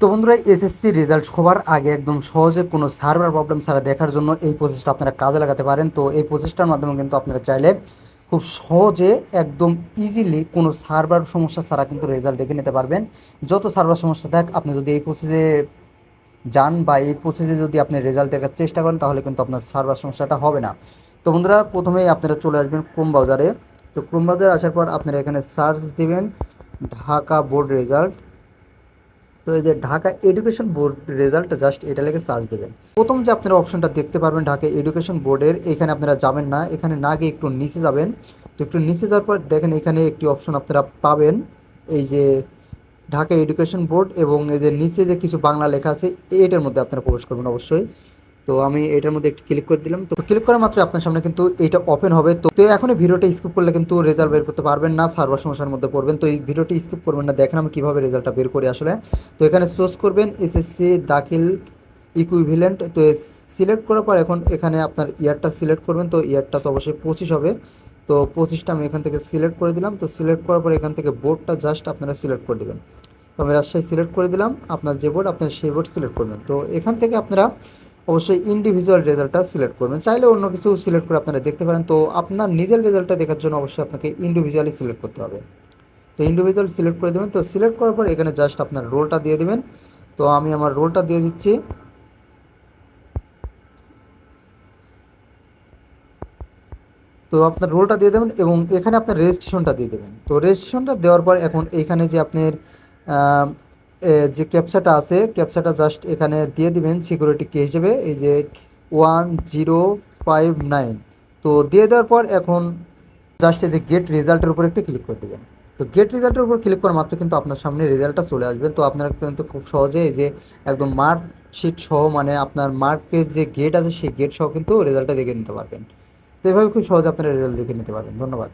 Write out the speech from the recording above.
তো বন্ধুরা, SSC result সবার আগে একদম সহজে কোনো সার্ভার প্রবলেম ছাড়া দেখার জন্য এই প্রসেসটা আপনারা কাজে লাগাতে পারেন। তো এই প্রসেসটার মাধ্যমে কিন্তু আপনারা চাইলে খুব সহজে একদম ইজিলি কোনো সার্ভার সমস্যা ছাড়া কিন্তু রেজাল্ট দেখে নিতে পারবেন। যত সার্ভার সমস্যা থাক, আপনি যদি এই প্রসেসে যান বা এই প্রসেসে যদি আপনি রেজাল্ট দেখার চেষ্টা করেন, তাহলে কিন্তু আপনার সার্ভার সমস্যাটা হবে না। তো বন্ধুরা, প্রথমেই আপনারা চলে আসবেন ক্রোম ব্রাউজারে তো ক্রোম ব্রাউজারে আসার পর আপনারা এখানে সার্চ দিবেন ঢাকা বোর্ড রেজাল্ট তো এই যে Dhaka education board result just এটা লেগে সার্চ দেবেন। প্রথম যে আপনারা অপশনটা দেখতে পারবেন ঢাকা এডুকেশন বোর্ডের এখানে আপনারা যাবেন না, এখানে না গিয়ে একটু নিচে যাবেন। তো একটু নিচে যাওয়ার পর দেখেন এখানে একটি অপশন আপনারা পাবেন, এই যে ঢাকা এডুকেশন বোর্ড এবং এই যে নিচে যে কিছু বাংলা লেখা আছে, এটার মধ্যে আপনারা প্রবেশ করবেন অবশ্যই। তো আমি এটার মধ্যে একটু ক্লিক করে দিলাম। তো ক্লিক করা মাত্র আপনার সামনে কিন্তু এটা ওপেন হবে। তো এখন ভিডিওটা স্কিপ করলে কিন্তু রেজাল্ট বের করতে পারবেন না, সার্ভার সমস্যার মধ্যে পড়বেন। তো এই ভিডিওটি স্কিপ করবেন না, দেখেন আমি কীভাবে রেজাল্টটা বের করি আসলে। তো এখানে চুজ করবেন এসএসসি দাখিল ইকুইভিলেন্ট তো সিলেক্ট করার পর এখন এখানে আপনার ইয়ারটা সিলেক্ট করবেন। তো ইয়ারটা তো অবশ্যই পঁচিশ হবে। তো পঁচিশটা আমি এখান থেকে সিলেক্ট করে দিলাম। তো সিলেক্ট করার পর এখান থেকে বোর্ডটা জাস্ট আপনারা সিলেক্ট করে দেবেন। তো আমি রাজশাহী সিলেক্ট করে দিলাম। আপনার যে বোর্ড আপনার সেই বোর্ড সিলেক্ট করবেন। তো এখান থেকে আপনারা অবশ্যই ইন্ডিভিজুয়াল রেজাল্টটা সিলেক্ট করবেন। চাইলে অন্য কিছু সিলেক্ট করে আপনারা দেখতে পারেন। তো আপনার নিজের রেজাল্টটা দেখার জন্য অবশ্যই আপনাকে ইন্ডিভিজুয়ালি সিলেক্ট করতে হবে। তো ইন্ডিভিজুয়াল সিলেক্ট করে দেবেন। তো সিলেক্ট করার পর এখানে জাস্ট আপনার রোলটা দিয়ে দেবেন। তো আমি আমার রোলটা দিয়ে দিচ্ছি। তো আপনার রোলটা দিয়ে দেবেন এবং এখানে আপনার রেজিস্ট্রেশনটা দিয়ে দেবেন। তো রেজিস্ট্রেশনটা দেওয়ার পর এখন এইখানে যে আপনার যে ক্যাপচাটা আছে, ক্যাপচাটা জাস্ট এখানে দিয়ে দিবেন সিকিউরিটি কি হিসেবে, এই যে ওয়ান জিরো ফাইভ নাইন তো দিয়ে দেওয়ার পর এখন জাস্ট এই যে গেট রেজাল্টের উপর একটু ক্লিক করে দেবেন। তো গেট রেজাল্টের উপর ক্লিক করা মাত্র কিন্তু আপনার সামনে রেজাল্টটা চলে আসবে। তো আপনারা কিন্তু খুব সহজে এই যে একদম মার্ক শিট সহ মানে আপনার মার্কের যে গেট আছে, সেই গেট সহ কিন্তু রেজাল্টটা দেখে নিতে পারবেন। তো এভাবে খুব সহজে আপনারা রেজাল্ট দেখে নিতে পারবেন। ধন্যবাদ।